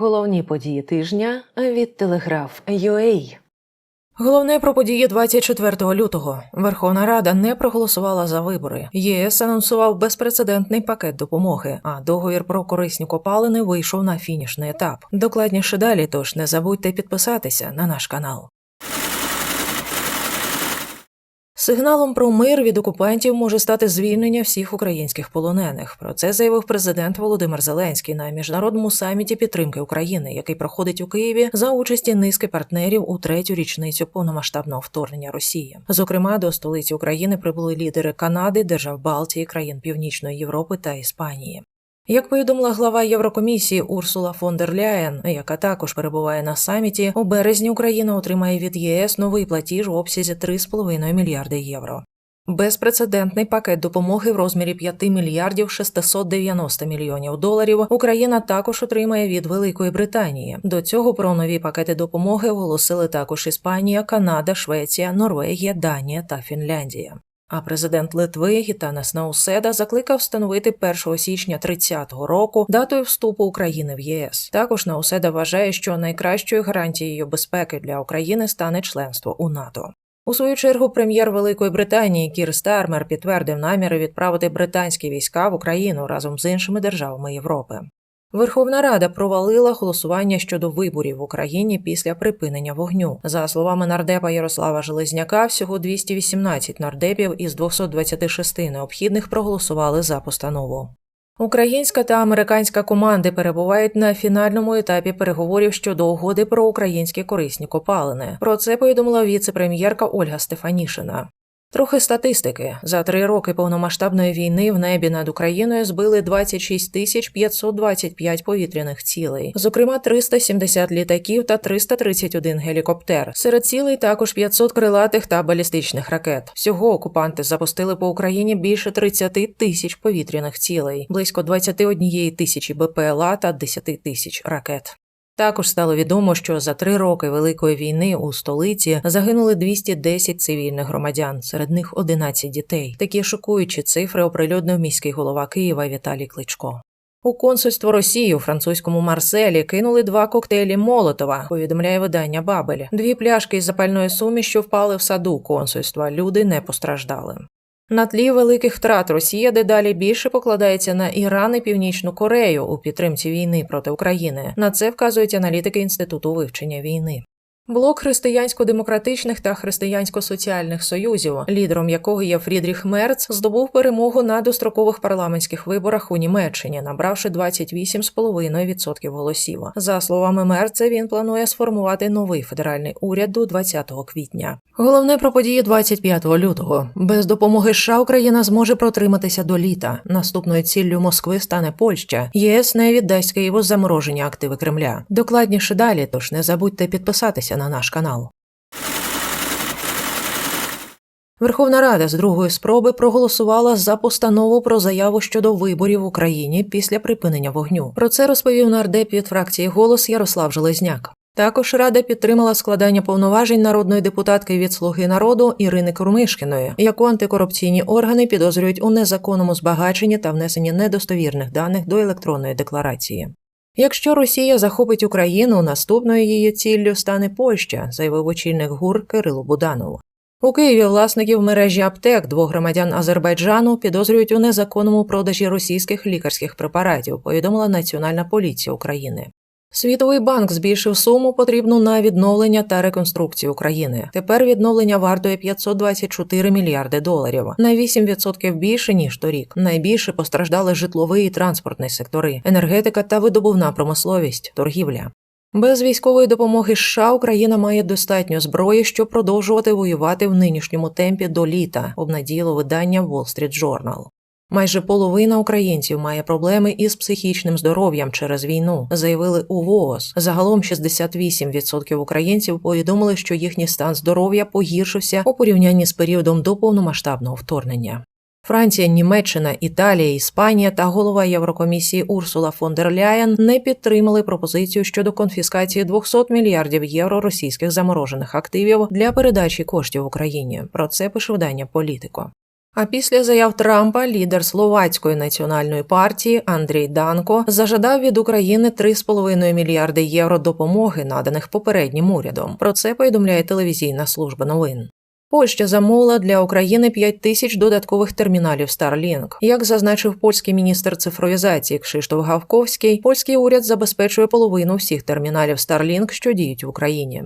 Головні події тижня від Телеграф UA. Головне про події 24 лютого. Верховна Рада не проголосувала за вибори. ЄС анонсував безпрецедентний пакет допомоги, а договір про корисні копалини вийшов на фінішний етап. Докладніше далі, тож не забудьте підписатися на наш канал. Сигналом про мир від окупантів може стати звільнення всіх українських полонених. Про це заявив президент Володимир Зеленський на міжнародному саміті підтримки України, який проходить у Києві за участі низки партнерів у третю річницю повномасштабного вторгнення Росії. Зокрема, до столиці України прибули лідери Канади, держав Балтії, країн Північної Європи та Іспанії. Як повідомила глава Єврокомісії Урсула фон дер Ляєн, яка також перебуває на саміті, у березні Україна отримає від ЄС новий платіж в обсязі 3,5 мільярди євро. Безпрецедентний пакет допомоги в розмірі 5 мільярдів 690 мільйонів доларів Україна також отримає від Великої Британії. До цього про нові пакети допомоги оголосили також Іспанія, Канада, Швеція, Норвегія, Данія та Фінляндія. А президент Литви Гітанас Науседа закликав встановити 1 січня 30-го року датою вступу України в ЄС. Також Науседа вважає, що найкращою гарантією безпеки для України стане членство у НАТО. У свою чергу прем'єр Великої Британії Кір Стармер підтвердив наміри відправити британські війська в Україну разом з іншими державами Європи. Верховна Рада провалила голосування щодо виборів в Україні після припинення вогню. За словами нардепа Ярослава Железняка, всього 218 нардепів із 226 необхідних проголосували за постанову. Українська та американська команди перебувають на фінальному етапі переговорів щодо угоди про українські корисні копалини. Про це повідомила віце-прем'єрка Ольга Стефанішина. Трохи статистики за три роки повномасштабної війни в небі над Україною збили 26 тисяч 525 повітряних цілей, зокрема 370 літаків та 331 гелікоптер. Серед цілей також 500 крилатих та балістичних ракет. Всього окупанти запустили по Україні більше 30 тисяч повітряних цілей, близько 21 тисячі БПЛА та 10 тисяч ракет. Також стало відомо, що за три роки великої війни у столиці загинули 210 цивільних громадян, серед них 11 дітей. Такі шокуючі цифри оприлюднив міський голова Києва Віталій Кличко. У консульство Росії у французькому Марселі кинули два коктейлі Молотова. Повідомляє видання Бабель. Дві пляшки із запальної суміші впали в саду консульства. Люди не постраждали. На тлі великих втрат Росія дедалі більше покладається на Іран і Північну Корею у підтримці війни проти України. На це вказують аналітики інституту вивчення війни. Блок християнсько-демократичних та християнсько-соціальних союзів, лідером якого є Фрідріх Мерц, здобув перемогу на дострокових парламентських виборах у Німеччині, набравши 28,5% голосів. За словами Мерца, він планує сформувати новий федеральний уряд до 20 квітня. Головне про події 25 лютого. Без допомоги США Україна зможе протриматися до літа. Наступною ціллю Москви стане Польща. ЄС не віддасть Києву заморожені активи Кремля. Докладніше далі, тож не забудьте підписатися на наш канал. Верховна Рада з другої спроби проголосувала за постанову про заяву щодо виборів в Україні після припинення вогню. Про це розповів нардеп від фракції Голос Ярослав Железняк. Також Рада підтримала складання повноважень народної депутатки від Слуги народу Ірини Курмишкіної, яку антикорупційні органи підозрюють у незаконному збагаченні та внесенні недостовірних даних до електронної декларації. Якщо Росія захопить Україну, наступною її ціллю стане Польща, заявив очільник ГУР Кирило Буданов. У Києві власників мережі аптек двох громадян Азербайджану підозрюють у незаконному продажі російських лікарських препаратів, повідомила Національна поліція України. Світовий банк збільшив суму потрібну на відновлення та реконструкцію України. Тепер відновлення вартує 524 мільярди доларів, на 8% більше ніж торік. Найбільше постраждали житловий і транспортний сектори, енергетика та видобувна промисловість, торгівля. Без військової допомоги США Україна має достатньо зброї, щоб продовжувати воювати в нинішньому темпі до літа, обнадіяло видання Wall Street Journal. Майже половина українців має проблеми із психічним здоров'ям через війну, заявили у ВООЗ. Загалом 68% українців повідомили, що їхній стан здоров'я погіршився у порівнянні з періодом до повномасштабного вторгнення. Франція, Німеччина, Італія, Іспанія та голова Єврокомісії Урсула фон дер Ляєн не підтримали пропозицію щодо конфіскації 200 мільярдів євро російських заморожених активів для передачі коштів Україні. Про це пише видання Політико. А після заяв Трампа лідер словацької національної партії Андрій Данко зажадав від України 3,5 мільярди євро допомоги, наданих попереднім урядом. Про це повідомляє телевізійна служба новин. Польща замовила для України 5 тисяч додаткових терміналів Starlink. Як зазначив польський міністр цифровізації Кшиштоф Гавковський, польський уряд забезпечує половину всіх терміналів Starlink, що діють в Україні.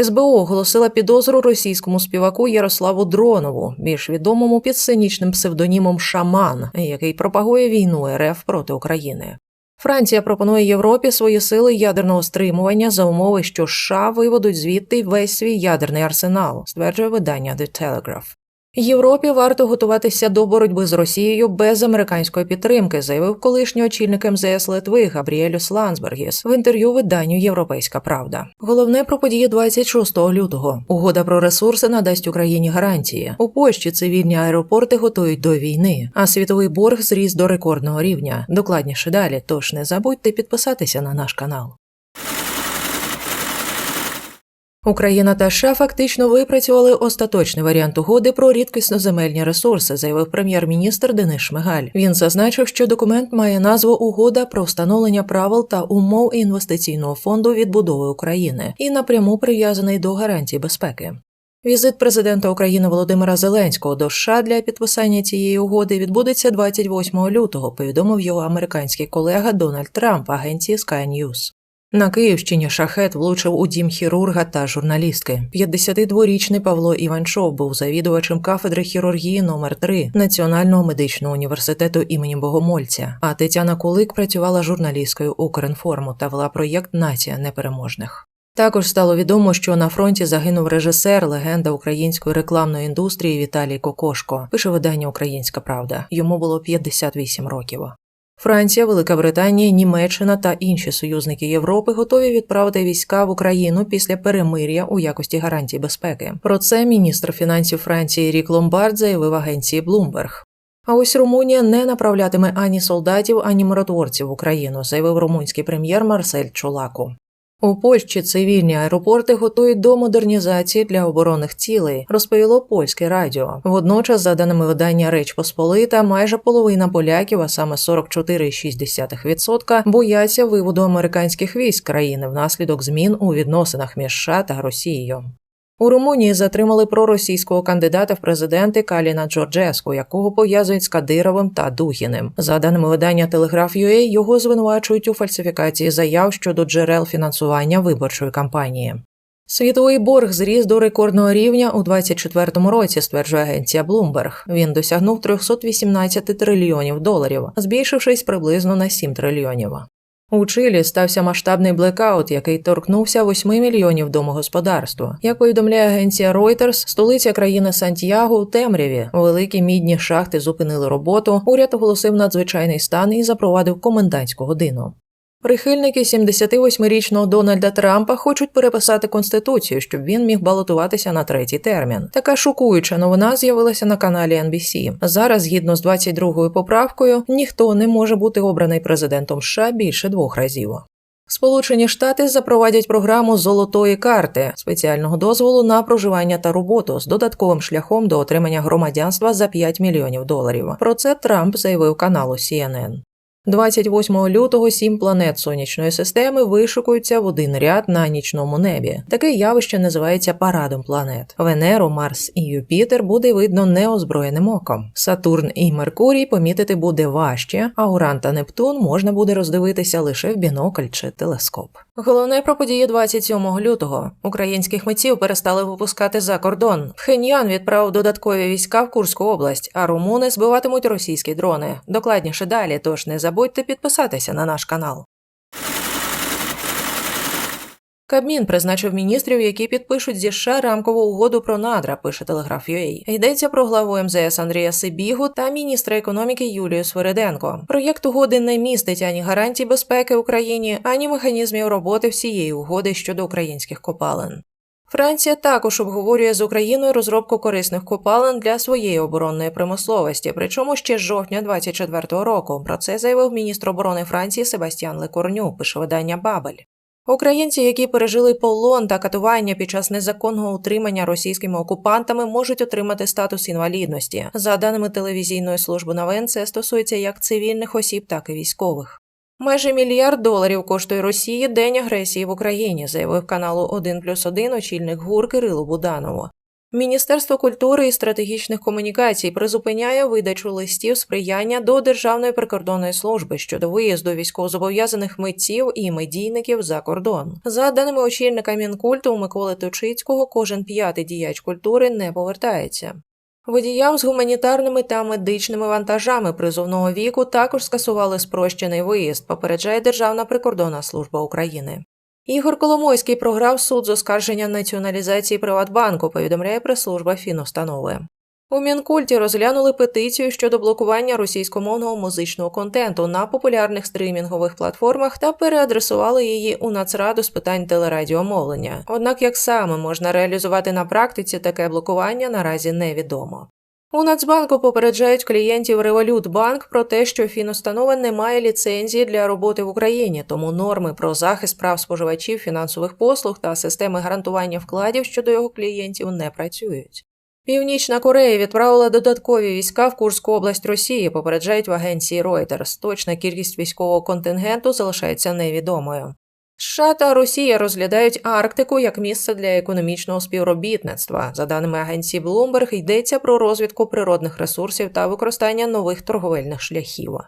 СБУ оголосила підозру російському співаку Ярославу Дронову, більш відомому під сценічним псевдонімом Шаман, який пропагує війну РФ проти України. Франція пропонує Європі свої сили ядерного стримування за умови, що США виведуть звідти весь свій ядерний арсенал, стверджує видання The Telegraph. Європі варто готуватися до боротьби з Росією без американської підтримки, заявив колишній очільник МЗС Литви Габріелюс Лансбергіс в інтерв'ю виданню Європейська Правда. Головне про події 26 лютого. Угода про ресурси надасть Україні гарантії. У Польщі цивільні аеропорти готують до війни, а світовий борг зріс до рекордного рівня. Докладніше далі. Тож не забудьте підписатися на наш канал. Україна та США фактично випрацювали остаточний варіант угоди про рідкісноземельні ресурси, заявив прем'єр-міністр Денис Шмигаль. Він зазначив, що документ має назву Угода про встановлення правил та умов інвестиційного фонду відбудови України і напряму прив'язаний до гарантій безпеки. Візит президента України Володимира Зеленського до США для підписання цієї угоди відбудеться 28 лютого. Повідомив його американський колега Дональд Трамп агенції Sky News. На Київщині шахет влучив у дім хірурга та журналістки. 52-річний Павло Іванчов був завідувачем кафедри хірургії номер 3 Національного медичного університету імені Богомольця. А Тетяна Кулик працювала журналісткою Укрінформу та вела проєкт Нація непереможних. Також стало відомо, що на фронті загинув режисер, легенда української рекламної індустрії Віталій Кокошко. Пише видання Українська Правда. Йому було 58 років. Франція, Велика Британія, Німеччина та інші союзники Європи готові відправити війська в Україну після перемир'я у якості гарантій безпеки. Про це міністр фінансів Франції Рік Ломбард заявив агенції Bloomberg. А ось Румунія не направлятиме ані солдатів, ані миротворців в Україну, заявив румунський прем'єр Марсель Чулаку. У Польщі цивільні аеропорти готують до модернізації для оборонних цілей, розповіло польське радіо. Водночас, за даними видання Реч Посполита, майже половина поляків, а саме 44,6%, бояться виводу американських військ країни внаслідок змін у відносинах між США та Росією. У Румунії затримали проросійського кандидата в президенти Каліна Джорджеску, якого пов'язують з Кадировим та Дугіним. За даними видання Телеграф.UA, його звинувачують у фальсифікації заяв щодо джерел фінансування виборчої кампанії. Світовий борг зріс до рекордного рівня у 2024 році, стверджує агенція Bloomberg. Він досягнув 318 трильйонів доларів, збільшившись приблизно на 7 трильйонів. У Чилі стався масштабний блекаут, який торкнувся 8 мільйонів домогосподарства. Як повідомляє агенція Reuters, столиця країни Сантьяго у темряві. Великі мідні шахти зупинили роботу. Уряд оголосив надзвичайний стан і запровадив комендантську годину. Прихильники 78-річного Дональда Трампа хочуть переписати конституцію, щоб він міг балотуватися на третій термін. Така шокуюча новина з'явилася на каналі NBC. Зараз, згідно з 22-ю поправкою, ніхто не може бути обраний президентом США більше двох разів. Сполучені Штати запровадять програму золотої карти спеціального дозволу на проживання та роботу з додатковим шляхом до отримання громадянства за 5 мільйонів доларів. Про це Трамп заявив каналу CNN. 28 лютого сім планет сонячної системи вишукуються в один ряд на нічному небі. Таке явище називається парадом планет. Венеру, Марс і Юпітер буде видно неозброєним оком. Сатурн і Меркурій помітити буде важче, а Уран та Нептун можна буде роздивитися лише в бінокль чи телескоп. Головне про події 27 лютого. Українських митців перестали випускати за кордон. Пхеньян відправив додаткові війська в Курську область, а румуни збиватимуть російські дрони. Докладніше далі, тож не забудьте підписатися на наш канал. Кабмін призначив міністрів, які підпишуть зі США рамкову угоду про надра, пише Телеграф.UA. Йдеться про главу МЗС Андрія Сибігу та міністра економіки Юлію Свириденко. Проєкт угоди не містить ані гарантій безпеки Україні, ані механізмів роботи всієї угоди щодо українських копалин. Франція також обговорює з Україною розробку корисних копалин для своєї оборонної промисловості, причому ще з жовтня 24-го року. Про це заявив міністр оборони Франції Себастьян Лекорню, пише видання Бабель. Українці, які пережили полон та катування під час незаконного утримання російськими окупантами, можуть отримати статус інвалідності. За даними телевізійної служби новин, це стосується як цивільних осіб, так і військових. Майже мільярд доларів коштує Росії день агресії в Україні, заявив каналу 1 плюс 1 очільник ГУР Кирило Буданово. Міністерство культури і стратегічних комунікацій призупиняє видачу листів сприяння до Державної прикордонної служби щодо виїзду військовозобов'язаних митців і медійників за кордон. За даними очільника Мінкульту Миколи Точицького, кожен п'ятий діяч культури не повертається. Водіям з гуманітарними та медичними вантажами призовного віку також скасували спрощений виїзд, попереджає Державна прикордонна служба України. Ігор Коломойський програв суд з оскарження націоналізації Приватбанку, повідомляє прес-служба фінустанови. У Мінкульті розглянули петицію щодо блокування російськомовного музичного контенту на популярних стрімінгових платформах та переадресували її у Нацраду з питань телерадіомовлення. Однак як саме можна реалізувати на практиці таке блокування наразі невідомо. У Нацбанку попереджають клієнтів Револютбанк про те, що фінустанова не має ліцензії для роботи в Україні, тому норми про захист прав споживачів фінансових послуг та системи гарантування вкладів щодо його клієнтів не працюють. Північна Корея відправила додаткові війська в Курську область Росії, попереджають в агенції Reuters. Точна кількість військового контингенту залишається невідомою. США та Росія розглядають Арктику як місце для економічного співробітництва. За даними агенції Bloomberg, йдеться про розвідку природних ресурсів та використання нових торговельних шляхів.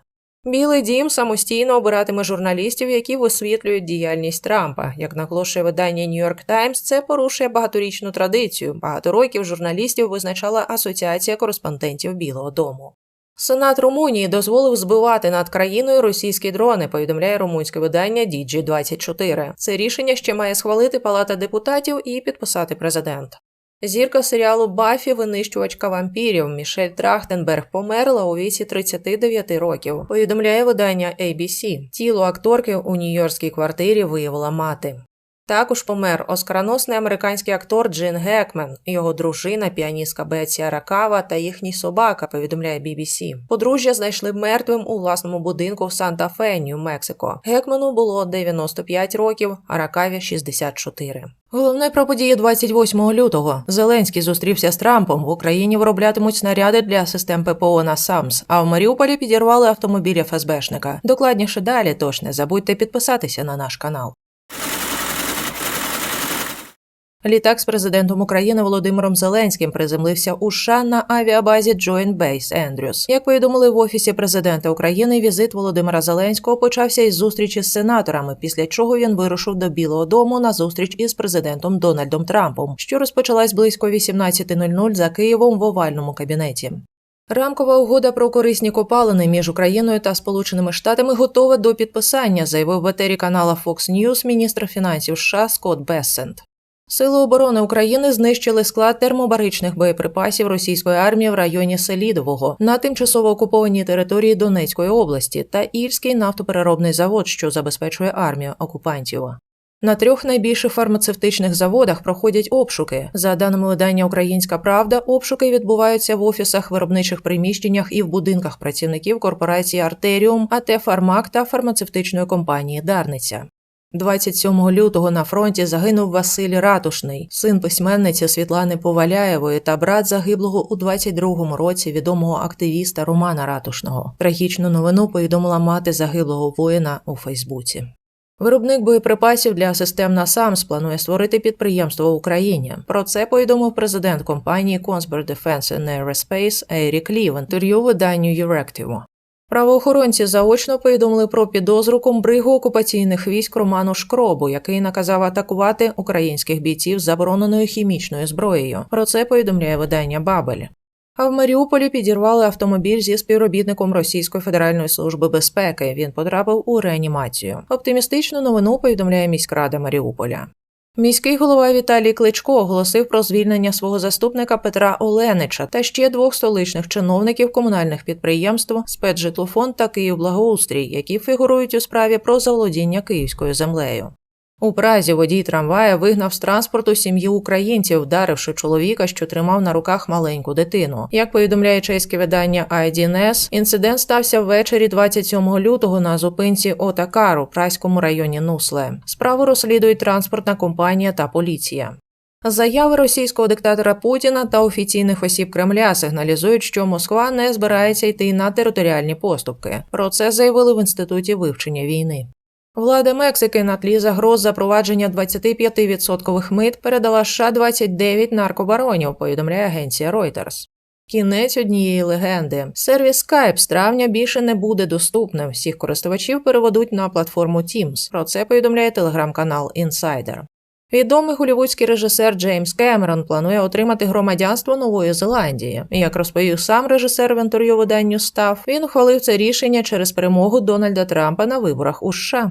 Білий дім самостійно обиратиме журналістів, які висвітлюють діяльність Трампа. Як наголошує видання New York Times, це порушує багаторічну традицію. Багато років журналістів визначала Асоціація кореспондентів Білого Дому. Сенат Румунії дозволив збивати над країною російські дрони, повідомляє румунське видання DG24. Це рішення ще має схвалити Палата депутатів і підписати президент. Зірка серіалу Бафі, винищувачка вампірів Мішель Трахтенберг померла у віці 39 років. Повідомляє видання ABC. Тіло акторки у нью-йоркській квартирі виявила мати. Також помер оскароносний американський актор Джин Гекмен, його дружина, піаністка Бетсі Аракава та їхній собака, повідомляє BBC. Подружжя знайшли мертвим у власному будинку в Санта-Фе, Нью-Мексико. Гекмену було 95 років, Аракаві 64. Головне про події 28 лютого. Зеленський зустрівся з Трампом. В Україні вироблятимуть снаряди для систем ППО на САМС, а в Маріуполі підірвали автомобіль ФСБшника. Докладніше далі, тож не забудьте підписатися на наш канал. Літак з президентом України Володимиром Зеленським приземлився у США на авіабазі Joint Base Andrews. Як повідомили в офісі президента України, візит Володимира Зеленського почався із зустрічі з сенаторами, після чого він вирушив до Білого Дому на зустріч із президентом Дональдом Трампом, що розпочалась близько 18.00 за Києвом в овальному кабінеті. Рамкова угода про корисні копалини між Україною та Сполученими Штатами готова до підписання, заявив в етері канала Fox News міністр фінансів США Скотт Бессент. Сили оборони України знищили склад термобаричних боєприпасів російської армії в районі Селідового на тимчасово окупованій території Донецької області та Ільський нафтопереробний завод, що забезпечує армію окупантів. На трьох найбільших фармацевтичних заводах проходять обшуки. За даними видання Українська Правда, обшуки відбуваються в офісах, виробничих приміщеннях і в будинках працівників корпорації Артеріум, АТ Фармак та фармацевтичної компанії Дарниця. 27 лютого на фронті загинув Василь Ратушний, син письменниці Світлани Поваляєвої та брат загиблого у 22-му році відомого активіста Романа Ратушного. Трагічну новину повідомила мати загиблого воїна у Фейсбуці. Виробник боєприпасів для систем НАСАМС планує створити підприємство в Україні. Про це повідомив президент компанії Conspir Defense and Aerospace Ерік Лі в інтерв'ю виданню Euractiv. Правоохоронці заочно повідомили про підозру комбригу окупаційних військ Роману Шкробу, який наказав атакувати українських бійців забороненою хімічною зброєю. Про це повідомляє видання Бабель. А в Маріуполі підірвали автомобіль зі співробітником Російської федеральної служби безпеки. Він потрапив у реанімацію. Оптимістичну новину повідомляє міськрада Маріуполя. Міський голова Віталій Кличко оголосив про звільнення свого заступника Петра Оленича та ще двох столичних чиновників комунальних підприємств спецжитлофонд та Київблагоустрій, які фігурують у справі про заволодіння київською землею. У Празі водій трамвая вигнав з транспорту сім'ю українців, вдаривши чоловіка, що тримав на руках маленьку дитину. Як повідомляє чеське видання IDNS, інцидент стався ввечері 27 лютого на зупинці Отакар у Празькому районі Нусле. Справу розслідують транспортна компанія та поліція. Заяви російського диктатора Путіна та офіційних осіб Кремля сигналізують, що Москва не збирається йти на територіальні поступки. Про це заявили в інституті вивчення війни. Влада Мексики на тлі загроз запровадження 25% мит передала США 29 наркобаронів, повідомляє агенція Reuters. Кінець однієї легенди. Сервіс Skype з травня більше не буде доступним. Всіх користувачів переведуть на платформу Teams. Про це повідомляє телеграм-канал Insider. Відомий голівудський режисер Джеймс Кемерон планує отримати громадянство Нової Зеландії. Як розповів сам режисер в інтерв'ю виданню Став, він ухвалив це рішення через перемогу Дональда Трампа на виборах у США.